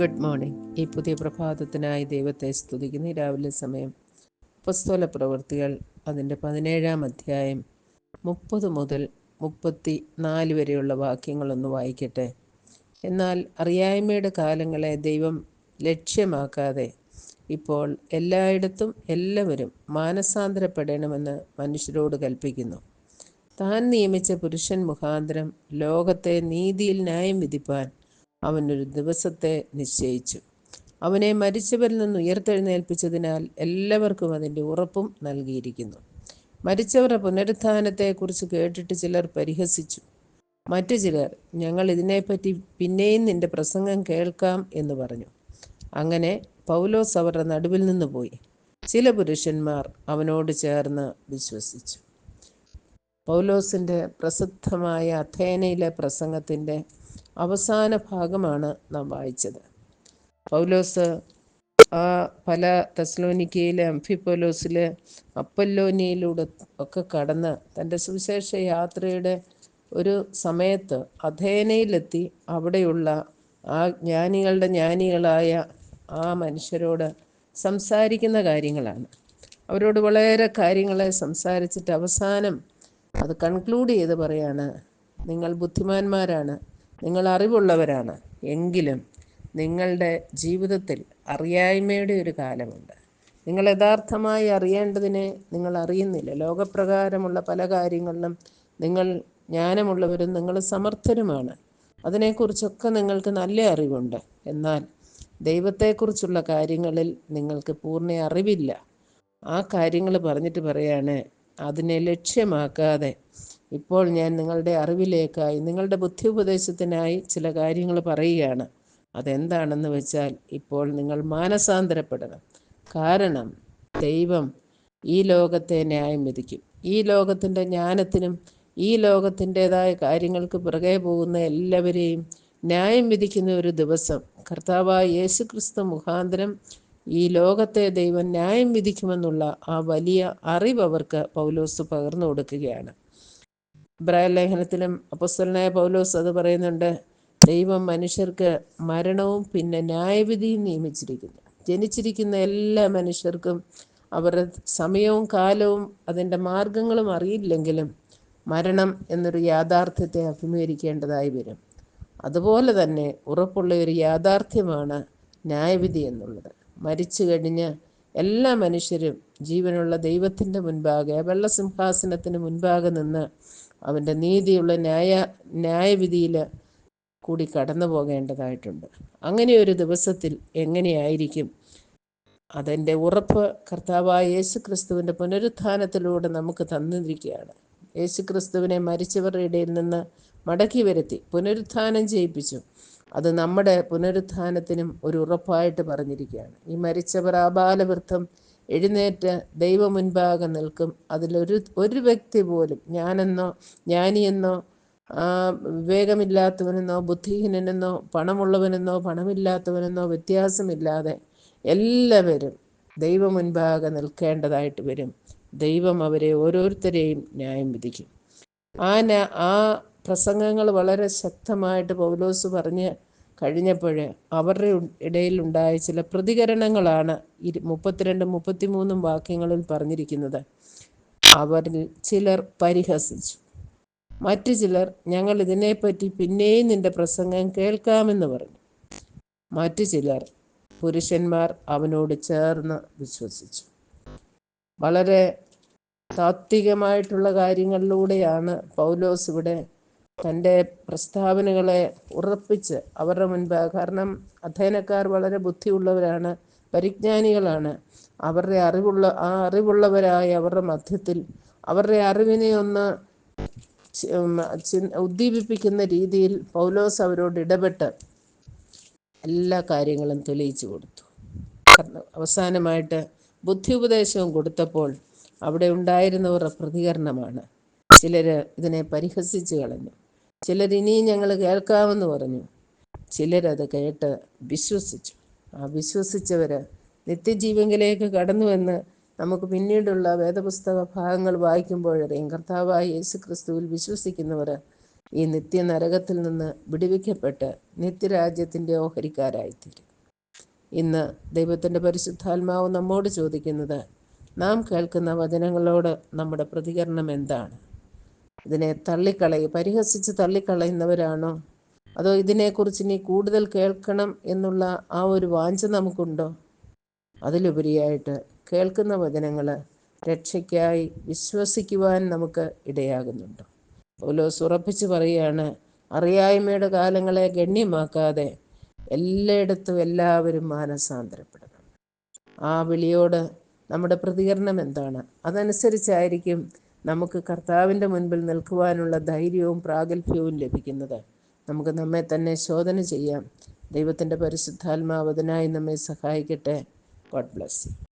Good morning ഈ പുതിയ പ്രഭാതത്തിനായി ദൈവത്തെ സ്തുതിക്കുന്ന. രാവിലെ സമയം പുസ്തോല പ്രവൃത്തികൾ അതിന്റെ പതിനേഴാം അധ്യായം മുപ്പത് മുതൽ മുപ്പത്തി നാല് വരെയുള്ള വാക്യങ്ങളൊന്ന് വായിക്കട്ടെ. എന്നാൽ അറിയായ്മയുടെ കാലങ്ങളെ ദൈവം ലക്ഷ്യമാക്കാതെ ഇപ്പോൾ എല്ലായിടത്തും എല്ലാവരും മാനസാന്തരപ്പെടണമെന്ന് മനുഷ്യരോട് കൽപ്പിക്കുന്നു. താൻ നിയമിച്ച പുരുഷൻ മുഖാന്തരം ലോകത്തെ നീതിയിൽ ന്യായം വിധിപ്പാൻ അവനൊരു ദിവസത്തെ നിശ്ചയിച്ചു. അവനെ മരിച്ചവരിൽ നിന്ന് ഉയർത്തെഴുന്നേൽപ്പിച്ചതിനാൽ എല്ലാവർക്കും അതിന്റെ ഉറപ്പും നൽകിയിരിക്കുന്നു. മരിച്ചവരുടെ പുനരുത്ഥാനത്തെക്കുറിച്ച് കേട്ടിട്ട് ചിലർ പരിഹസിച്ചു. മറ്റു ചിലർ ഞങ്ങൾ ഇതിനെപ്പറ്റി പിന്നെയും നിന്റെ പ്രസംഗം കേൾക്കാം എന്ന് പറഞ്ഞു. അങ്ങനെ പൗലോസ് അവരുടെ നടുവിൽ നിന്ന് പോയി. ചില പുരുഷന്മാർ അവനോട് ചേർന്ന് വിശ്വസിച്ചു. പൗലോസിന്റെ പ്രസിദ്ധമായ അഥേനയിലെ പ്രസംഗത്തിന്റെ അവസാന ഭാഗമാണ് നാം വായിച്ചത്. പൗലോസ് ആ പല തെസ്ലോനിക്കയിലെ അംഫിപ്പോലോസിലെ അപ്പല്ലോനിയിലൂടെ ഒക്കെ കടന്ന് തന്റെ സുവിശേഷ യാത്രയുടെ ഒരു സമയത്ത് അഥേനയിലെത്തി അവിടെയുള്ള ആ ജ്ഞാനികളുടെ ജ്ഞാനികളായ ആ മനുഷ്യരോട് സംസാരിക്കുന്ന കാര്യങ്ങളാണ്. അവരോട് വളരെ കാര്യങ്ങളെ സംസാരിച്ചിട്ട് അവസാനം അത് കൺക്ലൂഡ് ചെയ്ത് പറയാണ് നിങ്ങൾ ബുദ്ധിമാന്മാരാണ് നിങ്ങൾ അറിവുള്ളവരാണ്. എങ്കിലും നിങ്ങളുടെ ജീവിതത്തിൽ അറിയായ്മയുടെ ഒരു കാലമുണ്ട്. നിങ്ങൾ യഥാർത്ഥമായി അറിയേണ്ടതിനെ നിങ്ങൾ അറിയുന്നില്ല. ലോകപ്രകാരമുള്ള പല കാര്യങ്ങളിലും നിങ്ങൾ ജ്ഞാനമുള്ളവരും നിങ്ങൾ സമർത്ഥരുമാണ്. അതിനെക്കുറിച്ചൊക്കെ നിങ്ങൾക്ക് നല്ല അറിവുണ്ട്. എന്നാൽ ദൈവത്തെക്കുറിച്ചുള്ള കാര്യങ്ങളിൽ നിങ്ങൾക്ക് പൂർണ അറിവില്ല. ആ കാര്യങ്ങൾ പറഞ്ഞിട്ട് പറയാണ് അതിനെ ലക്ഷ്യമാക്കാതെ ഇപ്പോൾ ഞാൻ നിങ്ങളുടെ അറിവിലേക്കായി നിങ്ങളുടെ ബുദ്ധി ഉപദേശത്തിനായി ചില കാര്യങ്ങൾ പറയുകയാണ്. അതെന്താണെന്ന് വെച്ചാൽ ഇപ്പോൾ നിങ്ങൾ മാനസാന്തരപ്പെടണം. കാരണം ദൈവം ഈ ലോകത്തെ ന്യായം വിധിക്കും. ഈ ലോകത്തിന്റെ ജ്ഞാനത്തിനും ഈ ലോകത്തിന്റെതായ കാര്യങ്ങൾക്ക് പിറകെ പോകുന്ന എല്ലാവരെയും ന്യായം വിധിക്കുന്ന ഒരു ദിവസം. കർത്താവായ യേശു ക്രിസ്തു മുഖാന്തരം ഈ ലോകത്തെ ദൈവം ന്യായം വിധിക്കുമെന്നുള്ള ആ വലിയ അറിവ് അവർക്ക് പൗലോസ് പകർന്നു കൊടുക്കുകയാണ്. ഇബ്രാഹിം ലേഖനത്തിലും അപ്പസ്തലനായ പൗലോസ് അത് പറയുന്നുണ്ട് ദൈവം മനുഷ്യർക്ക് മരണവും പിന്നെ ന്യായവിധിയും നിയമിച്ചിരിക്കുന്നു. ജനിച്ചിരിക്കുന്ന എല്ലാ മനുഷ്യർക്കും അവരുടെ സമയവും കാലവും അതിന്റെ മാർഗങ്ങളും അറിയില്ലെങ്കിലും മരണം എന്നൊരു യാഥാർത്ഥ്യത്തെ അഭിമുഖീകരിക്കേണ്ടതായി വരും. അതുപോലെ തന്നെ ഉറപ്പുള്ള ഒരു യാഥാർത്ഥ്യമാണ് ന്യായവിധി എന്നുള്ളത്. മരിച്ചു കഴിഞ്ഞ് എല്ലാ മനുഷ്യരും ജീവനുള്ള ദൈവത്തിന്റെ മുൻപാകെ വെള്ളസിംഹാസനത്തിന് മുൻപാകെ നിന്ന് അവന്റെ നീതിയുള്ള ന്യായ ന്യായവിധിയിൽ കൂടി കടന്നു പോകേണ്ടതായിട്ടുണ്ട്. അങ്ങനെ ഒരു ദിവസത്തിൽ എങ്ങനെയായിരിക്കും? അതിന്റെ ഉറപ്പ് കർത്താവായ യേശു ക്രിസ്തുവിന്റെ പുനരുത്ഥാനത്തിലൂടെ നമുക്ക് തന്നിരിക്കുകയാണ്. യേശു ക്രിസ്തുവിനെ മരിച്ചവരുടെ ഇടയിൽ നിന്ന് മടക്കി വരുത്തി പുനരുത്ഥാനം ചെയ്യിപ്പിച്ചു. അത് നമ്മുടെ പുനരുത്ഥാനത്തിനും ഒരു ഉറപ്പായിട്ട് പറഞ്ഞിരിക്കുകയാണ്. ഈ മരിച്ചവർ ആബാലവൃദ്ധം എഴുന്നേറ്റ് ദൈവം മുൻപാകെ നിൽക്കും. അതിലൊരു ഒരു വ്യക്തി പോലും ഞാനെന്നോ ജ്ഞാനിയെന്നോ വിവേകമില്ലാത്തവനെന്നോ ബുദ്ധിഹീനനെന്നോ പണമുള്ളവനെന്നോ പണമില്ലാത്തവനെന്നോ വ്യത്യാസമില്ലാതെ എല്ലാവരും ദൈവം മുൻപാകെ നിൽക്കേണ്ടതായിട്ട് വരും. ദൈവം അവരെ ഓരോരുത്തരെയും ന്യായം വിധിക്കും. ആ ആ പ്രസംഗങ്ങൾ വളരെ ശക്തമായിട്ട് പൗലോസ് പറഞ്ഞ് കഴിഞ്ഞപ്പോൾ അവരുടെ ഇടയിൽ ഉണ്ടായ ചില പ്രതികരണങ്ങളാണ് ഇരു മുപ്പത്തിരണ്ട് മുപ്പത്തിമൂന്നും വാക്യങ്ങളിൽ പറഞ്ഞിരിക്കുന്നത്. അവരിൽ ചിലർ പരിഹസിച്ചു. മറ്റു ചിലർ ഞങ്ങൾ ഇതിനെപ്പറ്റി പിന്നെയും നിന്റെ പ്രസംഗം കേൾക്കാമെന്ന് പറഞ്ഞു. മറ്റു ചിലർ പുരുഷന്മാർ അവനോട് ചേർന്ന് വിശ്വസിച്ചു. വളരെ താത്വികമായിട്ടുള്ള കാര്യങ്ങളിലൂടെയാണ് പൗലോസ് ഇവിടെ തന്റെ പ്രസ്താവനകളെ ഉറപ്പിച്ച് അവരുടെ മുൻപ് കാരണം അധ്യയനക്കാർ വളരെ ബുദ്ധിയുള്ളവരാണ് പരിജ്ഞാനികളാണ്. അവരുടെ അറിവുള്ള ആ അറിവുള്ളവരായ അവരുടെ മധ്യത്തിൽ അവരുടെ അറിവിനെ ഒന്ന് ഉദ്ദീപിപ്പിക്കുന്ന രീതിയിൽ പൗലോസ് അവരോട് ഇടപെട്ട് എല്ലാ കാര്യങ്ങളും തെളിയിച്ചു കൊടുത്തു. അവസാനമായിട്ട് ബുദ്ധി ഉപദേശവും കൊടുത്തപ്പോൾ അവിടെ ഉണ്ടായിരുന്നവരുടെ പ്രതികരണമാണ്. ചിലർ ഇതിനെ പരിഹസിച്ചു കളഞ്ഞു. ചിലർ ഇനിയും ഞങ്ങൾ കേൾക്കാമെന്ന് പറഞ്ഞു. ചിലരത് കേട്ട് വിശ്വസിച്ചു. ആ വിശ്വസിച്ചവർ നിത്യജീവങ്കിലേക്ക് കടന്നുവെന്ന് നമുക്ക് പിന്നീടുള്ള വേദപുസ്തക ഭാഗങ്ങൾ വായിക്കുമ്പോഴറിയും കർത്താവായ യേശു ക്രിസ്തുവിൽ വിശ്വസിക്കുന്നവർ ഈ നിത്യ നരകത്തിൽ നിന്ന് വിടുവിക്കപ്പെട്ട് നിത്യരാജ്യത്തിന്റെ ഓഹരിക്കാരായിത്തീരും. ഇന്ന് ദൈവത്തിന്റെ പരിശുദ്ധാത്മാവ് നമ്മോട് ചോദിക്കുന്നത് നാം കേൾക്കുന്ന വചനങ്ങളോട് നമ്മുടെ പ്രതികരണം എന്താണ്? ഇതിനെ തള്ളിക്കളയും പരിഹസിച്ച് തള്ളിക്കളയുന്നവരാണോ? അതോ ഇതിനെക്കുറിച്ച് ഇനി കൂടുതൽ കേൾക്കണം എന്നുള്ള ആ ഒരു വാഞ്ച നമുക്കുണ്ടോ? അതിലുപരിയായിട്ട് കേൾക്കുന്ന വചനങ്ങൾ രക്ഷയ്ക്കായി വിശ്വസിക്കുവാൻ നമുക്ക് ഇടയാകുന്നുണ്ട്. പൗലോസ് ഉറപ്പിച്ച് പറയുകയാണ് അറിയായ്മയുടെ കാലങ്ങളെ ഗണ്യമാക്കാതെ എല്ലായിടത്തും എല്ലാവരും മാനസാന്തരപ്പെടണം ആ വിളിയോട് നമ്മുടെ പ്രതികരണം എന്താണ്? അതനുസരിച്ചായിരിക്കും നമുക്ക് കർത്താവിന്റെ മുൻപിൽ നിൽക്കുവാനുള്ള ധൈര്യവും പ്രാഗൽഭ്യവും ലഭിക്കുന്നത്. നമുക്ക് നമ്മെ തന്നെ ശോധന ചെയ്യാം. ദൈവത്തിന്റെ പരിശുദ്ധാത്മാവ് അതിനായി നമ്മെ സഹായിക്കട്ടെ. God bless